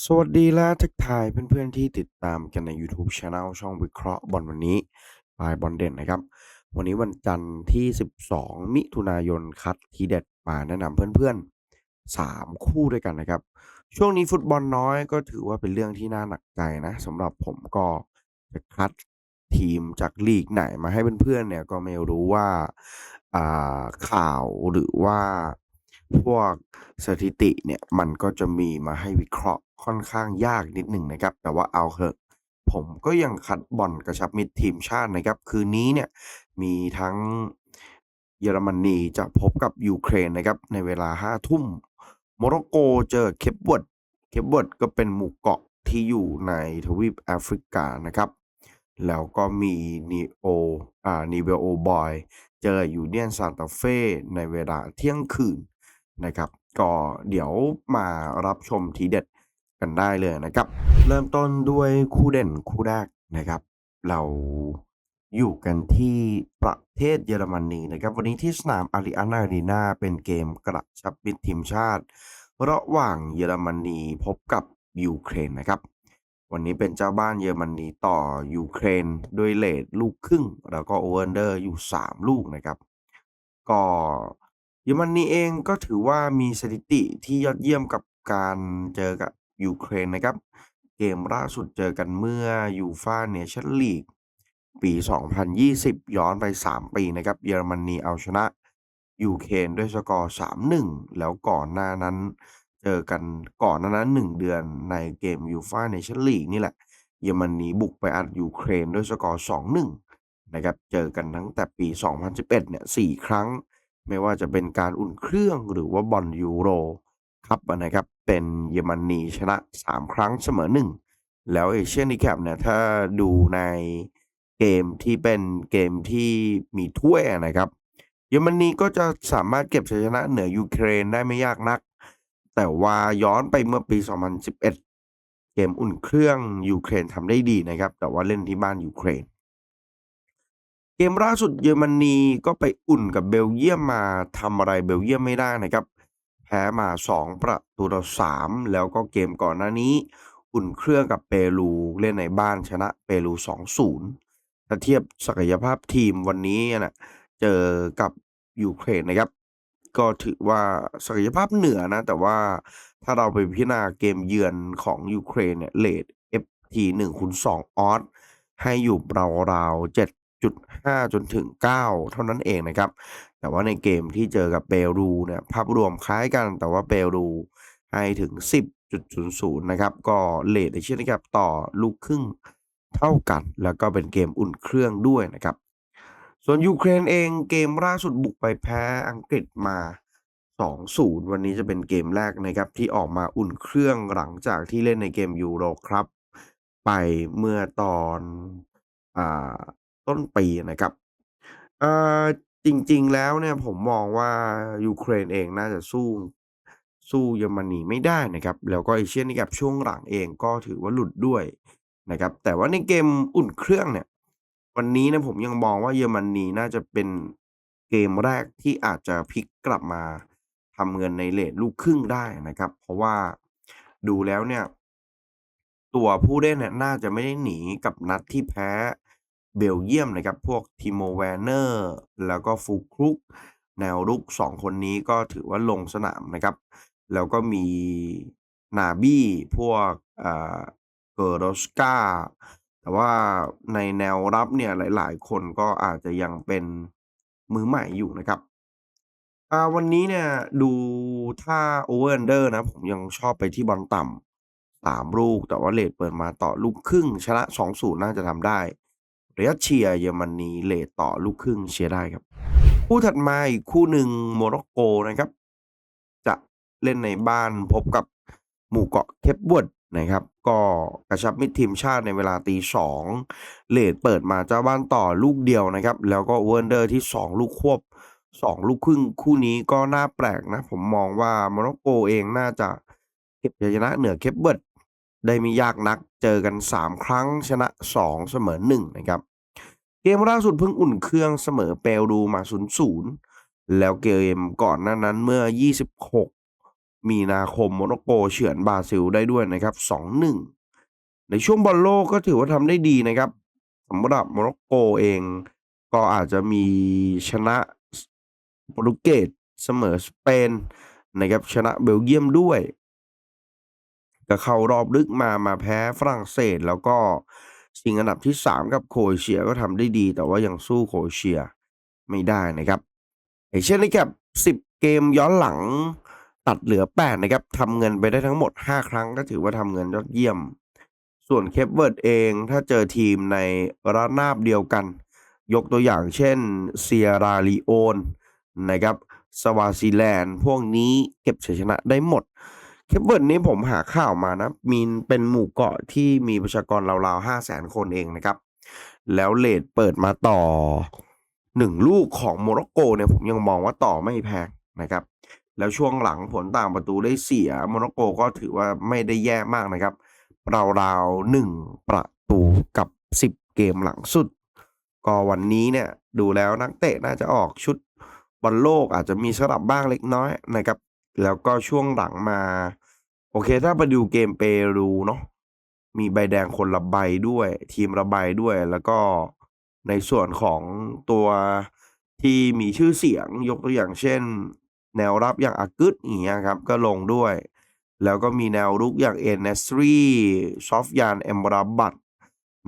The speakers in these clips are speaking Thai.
สวัสดีและทักทายเพื่อนๆที่ติดตามกันใน YouTube Channel ช่องวิเคราะห์บอลวันนี้ปลายบอลเด่นนะครับ วันนี้วันจันทร์ที่ 12 มิถุนายนคัดทีเด็ดมาแนะนำเพื่อนๆ 3 คู่ด้วยกันนะครับ ช่วงนี้ฟุตบอลน้อยก็ถือว่าเป็นเรื่องที่น่าหนักใจนะสำหรับผมก็จะคัดทีมจากลีกไหนมาให้เพื่อนๆเนี่ยก็ไม่รู้ว่าอ่าข่าวหรือว่าพวกสถิติเนี่ยมันก็จะมีมาให้วิเคราะห์ ค่อนข้างยากนิดหนึ่งนะครับ แต่ว่าเอาเถอะผมก็ยังคัดบอลกระชับมิตรทีมชาตินะครับ คืนนี้เนี่ยมีทั้งเยอรมนีจะพบกับยูเครนนะครับ ในเวลาห้าทุ่มโมร็อกโกเจอเคปเวิร์ดเคปเวิร์ดก็เป็นหมู่เกาะที่อยู่ในทวีปแอฟริกานะครับ แล้วก็มีนีโออ่านีเวโอบอย เจอยูเนียนซานตาเฟ่ในเวลาเที่ยงคืนนะครับ ก็เดี๋ยวมารับชมทีเด็ด กันได้เลยนะครับ เริ่มต้นด้วยคู่เด่นคู่แรกนะครับ เราอยู่กันที่ประเทศเยอรมนีนะครับ วันนี้ที่สนามอาริอานาอารีนาเป็นเกมกระชับมิตรทีมชาติ ระหว่างเยอรมนีพบกับยูเครนนะครับ วันนี้เป็นเจ้าบ้านเยอรมนีต่อยูเครนด้วยเลทลูกครึ่ง แล้วก็โอเวอร์เดอร์อยู่ 3 ลูกนะครับ ก็เยอรมนีเองก็ถือว่ามีสถิติที่ยอดเยี่ยมกับการเจอกับ ยูเครนนะครับ เกมล่าสุดเจอกันเมื่อยูฟาเนชั่นลีกปี 2020 ย้อนไป 3 ปีนะครับ เยอรมนีเอาชนะยูเครนด้วยสกอร์ 3-1 แล้วก่อนหน้านั้น เจอกันก่อนหน้านั้น 1 เดือนในเกมยูฟาเนชั่นลีกนี่แหละ เยอรมนีบุกไปอัดยูเครนด้วยสกอร์ 2-1 นะครับ เจอกันตั้งแต่ปี 2011 เนี่ย 4 ครั้ง ไม่ว่าจะเป็นการอุ่นเครื่องหรือว่าบอลยูโร ครับนะครับเป็นเยอรมนีชนะ 3 ครั้งเสมอ 1 แล้วเอเชียน n ี c a p เนี่ยถ้าดูในเกมที่เป็นเกมที่มีถ้วยนะครับ เยอรมนีก็จะสามารถเก็บชัยชนะเหนือยูเครนได้ไม่ยากนัก แต่ว่าย้อนไปเมื่อปี 2011 เกมอุ่นเครื่องยูเครนทำได้ดีนะครับ แต่ว่าเล่นที่บ้านยูเครน เกมล่าสุดเยอรมนีก็ไปอุ่นกับเบลเยียมมาทำอะไรเบลเยียมไม่ได้นะครับ พ้มา 2 ประตูต่อ3แล้วก็เกมก่อนหน้านี้ อุ่นเครื่องกับเปรูเล่นในบ้านชนะเปรู2-0ถ้าเทียบศักยภาพทีมวันนี้น่ะเจอกับยูเครนนะครับ ก็ถือว่าศักยภาพเหนือนะ แต่ว่าถ้าเราไปพิจารณาเกมเยือนของยูเครนเนี่ยเลท FT 1คูณ2ออสให้อยู่ราวๆ 7.5 จนถึง 9 เท่านั้นเองนะครับ แต่ว่าในเกมที่เจอกับเปรูเนี่ยภาพรวมคล้ายกัน แต่ว่าเปรูให้ถึง 10.00 นะครับ ก็เลทในเช่นนะครับต่อลูกครึ่งเท่ากัน แล้วก็เป็นเกมอุ่นเครื่องด้วยนะครับ ส่วนยูเครนเองเกมล่าสุดบุกไปแพ้อังกฤษมา 2-0 วันนี้จะเป็นเกมแรกนะครับที่ออกมาอุ่นเครื่องหลังจากที่เล่นในเกมยูโรครับ ไปเมื่อตอนอ่า ต้นปีนะครับเอ่อจริง ๆ แล้วเนี่ยผมมองว่ายูเครนเองน่าจะสู้ สู้เยอรมนีไม่ได้นะครับ แล้วก็เอเชียนี่กับช่วงหลังเองก็ถือว่าหลุดด้วยนะครับ แต่ว่าในเกมอุ่นเครื่องเนี่ย วันนี้นะผมยังมองว่าเยอรมนีน่าจะเป็นเกมแรกที่อาจจะพลิกกลับมาทำเงินในเลทลูกครึ่งได้นะครับ เพราะว่าดูแล้วเนี่ย ตัวผู้เล่นเนี่ยน่าจะไม่ได้หนีกับนัดที่แพ้ เบลเยียมนะครับ พวกทีโมแวนเนอร์แล้วก็ฟูครุก แนวรุก 2 คนนี้ก็ถือว่าลงสนามนะครับ แล้วก็มีนาบี้พวกอ่าเกอร์โรสกาแต่ว่าในแนวรับเนี่ยหลาย ๆ คนก็อาจจะยังเป็นมือใหม่อยู่นะครับวันนี้เนี่ยดูถ้า Over Under นะ ผมยังชอบไปที่บอลต่ำ3ลูก แต่ว่าเรตเปิดมาต่อลูกครึ่ง ชนะ 2-0 น่าจะทำได้ ระยเชียเยอรมนีเรตต่อลูกครึ่งเชียร์ได้ครับ คู่ถัดมาอีกคู่หนึ่งโมร็อกโกนะครับ จะเล่นในบ้านพบกับหมู่เกาะเคปเวิร์ดนะครับ ก็กระชับมิตรทีมชาติในเวลาตีสองเลทเปิดมาเจ้าบ้านต่อลูกเดียวนะครับ แล้วก็เวนเดอร์ที่ 2 ลูกควบ 2 ลูกครึ่งคู่นี้ก็น่าแปลกนะ ผมมองว่าโมร็อกโกเองน่าจะเก็บชัยชนะเหนือเคปเวิร์ด ได้ไม่ยากนักเจอกัน 3 ครั้งชนะ 2 เสมอ1นะครับเกมล่าสุดเพิ่งอุ่นเครื่องเสมอเปรูมา0-0แล้วเกมก่อนหน้านั้นเมื่อ 26 มีนาคมโมร็อกโกเฉือนบราซิลได้ด้วยนะครับ 2-1 ในช่วงบอลโลกก็ถือว่าทำได้ดีนะครับสำหรับโมร็อกโกเองก็อาจจะมีชนะโปรตุเกสเสมอสเปนนะครับชนะเบลเยียมด้วย ก็เข้ารอบลึกมามาแพ้ฝรั่งเศส แล้วก็ชิงอันดับที่ 3 กับโครเอเชียก็ทำได้ดี แต่ว่ายังสู้โครเอเชียไม่ได้นะครับเอเชียนในแคป10 เกมย้อนหลังตัดเหลือ 8 นะครับทำเงินไปได้ทั้งหมด 5 ครั้งก็ถือว่าทำเงินยอดเยี่ยม ส่วนเคปเวิร์ดเองถ้าเจอทีมในระนาบเดียวกัน ยกตัวอย่างเช่นเซียราลีโอนนะครับสวาซิแลนด์ พวกนี้เก็บชัยชนะได้หมด เคปเวิร์ดนี้ผมหาข่าวมานะ มีเป็นหมู่เกาะที่มีประชากรราวๆห้าแสนคนเองนะครับ แล้วเลทเปิดมาต่อหนึ่งลูกของโมร็อกโกเนี่ยผมยังมองว่าต่อไม่แพงนะครับ แล้วช่วงหลังผลต่างประตูได้เสียโมร็อกโกก็ถือว่าไม่ได้แย่มากนะครับ ราวๆหนึ่งประตูกับสิบเกมหลังสุด ก็วันนี้เนี่ยดูแล้วนักเตะน่าจะออกชุดบอลโลกอาจจะมีสลับบ้างเล็กน้อยนะครับ แล้วก็ช่วงหลังมา โอเค ถ้าไปดูเกมเปรูเนาะมีใบแดงคนละใบด้วย ทีมละใบด้วย แล้วก็ในส่วนของตัวที่มีชื่อเสียงยกตัวอย่างเช่น แนวรับอย่างอากึดอย่างเงี้ยครับ ก็ลงด้วย แล้วก็มีแนวรุกอย่างเอ็นเนสรีซอฟยานเอมบราบัต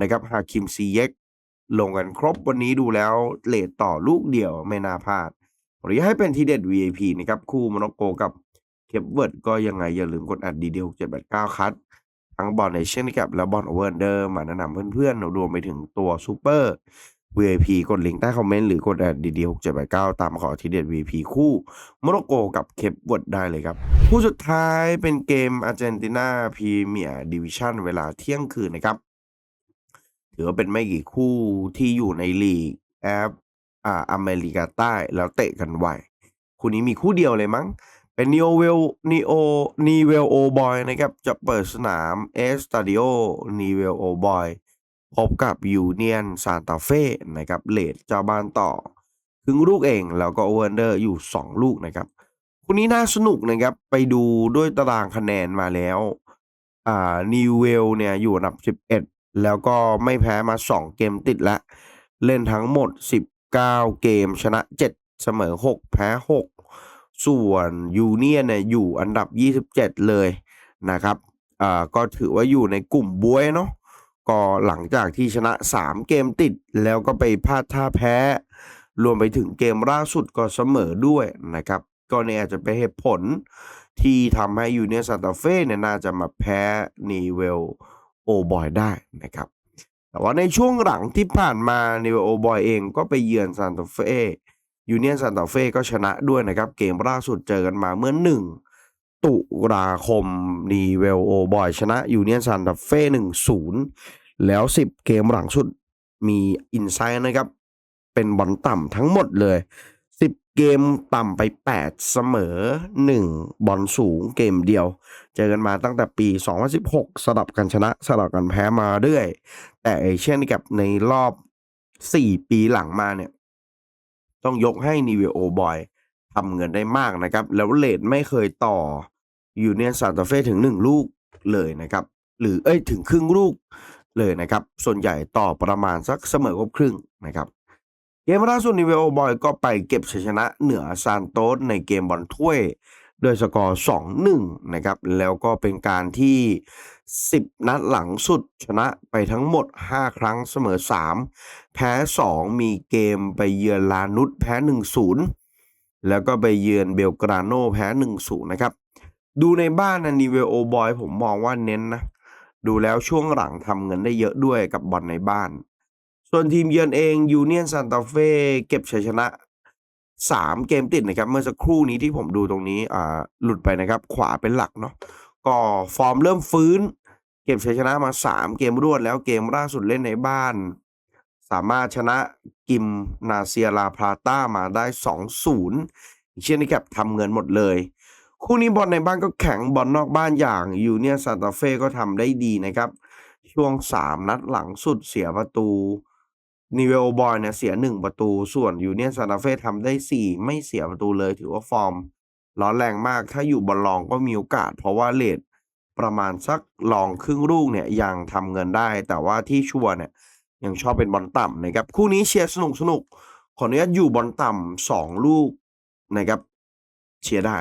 นะครับฮาคิมซีเย็กลงกันครบวันนี้ดูแล้วเลทต่อลูกเดียวไม่น่าพลาดขออให้เป็นทีเด็ด VIP นะครับ คู่โมร็อกโกกับ ปเวิร์ดก็ยังไงอย่าลืมกดอัดดีเดียวเจ็ดแปดเก้าคัดทั้งบอลในเช่นกับและบอลโอเวอร์เดอร์มาแนะนำเพื่อนๆรวมไปถึงตัวซูเปอร์ VIP กดลิงก์ใต้คอมเมนต์หรือกดแอดดีดีหกเจ็ดแปดเก้าตามขอทีเด็ด VIP คู่โมร็อกโกกับเคปเวิร์ดได้เลยครับคู่สุดท้ายเป็นเกมอาร์เจนตินาพรีเมียร์ดิวิชั่นเวลาเที่ยงคืนนะครับถือว่าเป็นไม่กี่คู่ที่อยู่ในลีกแอฟอ่าอเมริกาใต้แล้วเตะกันไวคู่นี้มีคู่เดียวเลยมั้ง เป็นนีโอเวลนีโอนีเวลโอบอยนะครับ จะเปิดสนามเอสตาดิโอนีเวลโอบอยพบกับยูเนียนซานตาเฟ่นะครับเลดเจ้าบ้านต่อครึ่งลูกเองแล้วก็โอเวอร์เดอร์อยู่ 2 ลูกนะครับคู่นี้น่าสนุกนะครับ ไปดูด้วยตารางคะแนนมาแล้วอ่านิวเวลเนี่ยอยู่อันดับ 11 แล้วก็ไม่แพ้มา 2 เกมติดล้วเล่นทั้งหมด 19 เกมชนะ 7 เสมอ 6 แพ้ 6 ส่วนยูเนียนเนี่ยอยู่อันดับ 27 เลยนะครับอ่าก็ถือว่าอยู่ในกลุ่มบวยเนาะก็หลังจากที่ชนะ 3 เกมติด แล้วก็ไปพลาดท่าแพ้ รวมไปถึงเกมล่าสุดก็เสมอด้วยนะครับ ก็เนี่ยอาจจะเป็นเหตุผลที่ทำให้ยูเนียนซานตาเฟ่เนี่ยน่าจะมาแพ้นีเวลโอบอยได้นะครับ แต่ว่าในช่วงหลังที่ผ่านมานีเวลโอบอยเองก็ไปเยือนซานตาเฟ่ ยูเนียนซานตาเฟ่ก็ชนะด้วยนะครับ เกมล่าสุดเจอกันมาเมื่อหนึ่งตุลาคมนีเวลโอบอยชนะยูเนียนซานตาเฟ่หนึ่งศูนย์แล้วสิบเกมหลังสุดมีอินไซด์นะครับ เป็นบอลต่ำทั้งหมดเลย 10 เกมต่ำไป 8 เสมอ 1 บอลสูงเกมเดียว เจอกันมาตั้งแต่ปี 2016 สลับกันชนะ สลับกันแพ้มาเรื่อย แต่เอเชียนกับในรอบ 4 ปีหลังมาเนี่ย ต้องยกให้นิเวโอบอยทำเงินได้มากนะครับ แล้วเลดไม่เคยต่อยูเนียนซานตาเฟ่ถึง 1 ลูกเลยนะครับ หรือเอ้ยถึงครึ่งลูกเลยนะครับ ส่วนใหญ่ต่อประมาณสักเสมอครบครึ่งนะครับ เกมล่าสุดนิเวโอบอยก็ไปเก็บชัยชนะเหนือซานโตสในเกมบอลถ้วย โดยสกอร์ 2-1 นะครับ แล้วก็เป็นการที่ 10 นัดหลังสุดชนะไปทั้งหมด 5 ครั้งเสมอ 3 แพ้ 2 มีเกมไปเยือนลานุสแพ้ 1-0 แล้วก็ไปเยือนเบลกราโนแพ้ 1-0 นะครับ ดูในบ้านนะนิเวโอบอยผมมองว่าเน้นนะ ดูแล้วช่วงหลังทำเงินได้เยอะด้วยกับบอลในบ้าน ส่วนทีมเยือนเองยูเนียนซานตาเฟ่เก็บชัยชนะ 3 เกมติดนะครับ เมื่อสักครู่นี้ที่ผมดูตรงนี้อ่าหลุดไปนะครับ ขวาเป็นหลักเนาะก็ฟอร์มเริ่มฟื้น เก็บชัยชนะมา 3 เกมรวดแล้วเกมล่าสุดเล่นในบ้าน สามารถชนะกิมนาเซียลาพลาต้ามาได้ 2-0เช่นนี้ครับทำเงินหมดเลย คู่นี้บอลในบ้านก็แข็งบอลนอกบ้านอย่างยูเนียซานตาเฟ่ก็ทำได้ดีนะครับ ช่วง 3 นัดหลังสุดเสียประตู นิเวลบอยเนี่ยเสีย 1 ประตู ส่วนยูเนียนซานตาเฟ่ทำได้ 4 ไม่เสียประตูเลย ถือว่าฟอร์ม ร้อนแรงมาก ถ้าอยู่บอลรองก็มีโอกาส เพราะว่าเรตประมาณสักรองครึ่งลูกเนี่ยยังทำเงินได้ แต่ว่าที่ชัวเนี่ยยังชอบเป็นบอลต่ำนะครับ คู่นี้เชียร์สนุกๆขออนุญาตอยู่บอลต่ำสองลูกนะครับ เชียร์ได้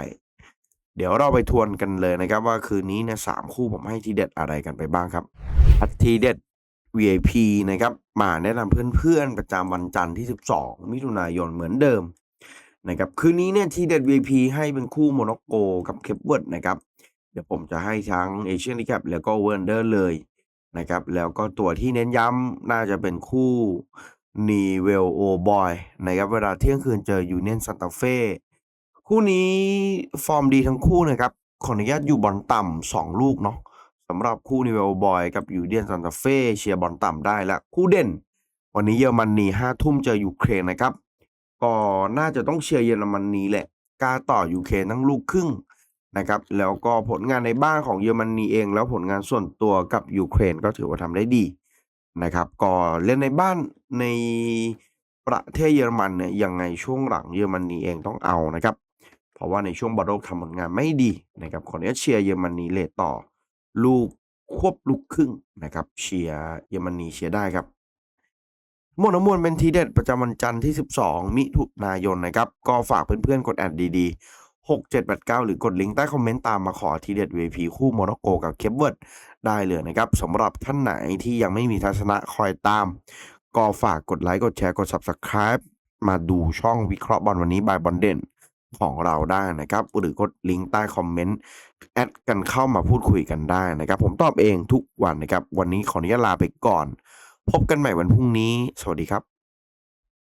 เดี๋ยวเราไปทวนกันเลยนะครับ ว่าคืนนี้เนี่ยสามคู่ผมให้ทีเด็ดอะไรกันไปบ้างครับทีเด็ด VIP นะครับมาแนะนำเพื่อนๆ ประจำวันจันทร์ที่ 12 มิถุนายนเหมือนเดิมนะครับคืนนี้เนี่ยทีเด็ด VIP ให้เป็นคู่โมร็อกโกกับเคปเวิร์ดนะครับ เดี๋ยวผมจะให้ทั้งเอเชียน c ี p แล้วก็เวิร์นเดอร์เลยนะครับ แล้วก็ตัวที่เน้นย้ำน่าจะเป็นคู่นีเวลโอบอยนะครับ เวลาเที่ยงคืนเจอยูเนียนซันตาเฟ่คู่นี้ฟอร์มดีทั้งคู่นะครับ ขออนุญาตอยู่บอลต่ำสองลูกเนาะ สำหรับคู่นิเวลบอยกับยูเนียนซันตาเฟ่เชียร์บอลต่ำได้ละคู่เด่น วันนี้เยอรมนีห้าทุ่มเจอยูเครนนะครับ ก็น่าจะต้องเชียร์เยอรมนีแหละกล้าต่อยูเครนทั้งลูกครึ่งนะครับ แล้วก็ผลงานในบ้านของเยอรมนีเอง แล้วผลงานส่วนตัวกับยูเครนก็ถือว่าทำได้ดีนะครับ ก็เล่นในบ้านในประเทศเยอรมันเนี่ยยังไงช่วงหลังเยอรมนีเองต้องเอานะครับ เพราะว่าในช่วงบอลโลกทำผลงานไม่ดีนะครับขออนุญาตเชียร์เยอรมนีเลทต่อ ลูกควบลูกครึ่งนะครับ เชียร์เยอรมนีเชียร์ได้ครับมวลน้ำมวลเป็นทีเด็ดประจำวันจันทร์ที่ 12 มิถุนายนนะครับ ก็ฝากเพื่อนๆ กดแอดดีๆ6789 หรือกดลิงก์ใต้คอมเมนต์ตามมาขอทีเด็ด VP คู่โมร็อกโกกับเคปเวิร์ดได้เลยนะครับสำหรับท่านไหนที่ยังไม่มีทัศนะคอยตาม ก็ฝากกดไลค์กดแชร์กด Subscribe มาดูช่องวิเคราะห์บอลวันนี้บายบอลเด่น ของเราได้นะครับ หรือกดลิงก์ใต้คอมเมนต์แอดกันเข้ามาพูดคุยกันได้นะครับ ผมตอบเองทุกวันนะครับ วันนี้ขออนุญาตลาไปก่อน พบกันใหม่วันพรุ่งนี้ สวัสดีครับ